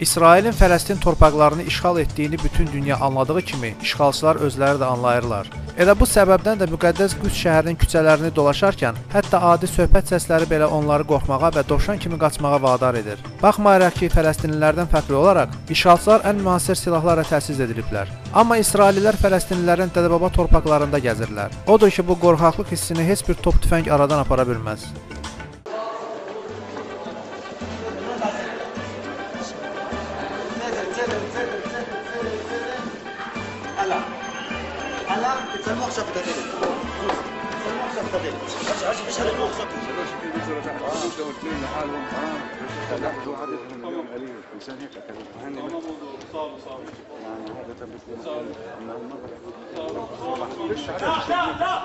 İsrailin Fələstin torpaqlarını işğal etdiyini bütün dünya anladığı kimi, işğalçılar özləri də anlayırlar. Elə bu səbəbdən də müqəddəs Qüds şəhərinin küçələrini dolaşarkən, hətta adi söhbət səsləri belə onları qorxmağa və dovşan kimi qaçmağa vadar edir. Baxmayaraq ki, Fələstinlilərdən fərqli olaraq, işğalçılar ən müasir silahlarla təchiz ediliblər. Amma İsraillilər Fələstinlilərin dədə-baba torpaqlarında gəzirlər. Odur ki, bu qorxaqlıq hissini heç bir top tüfəng aradan apara bilməz. هلا هلا بتسموه خشب تدلت بتسموه خشب تدلت اش اش مش هذا خشب شباب شوف في بيزر تحت خمسه واثنين لحالهم آه لحظه واحد من اليوم قليل انسان هيك هني صار صار يعني هذا تبي لا. لا لا.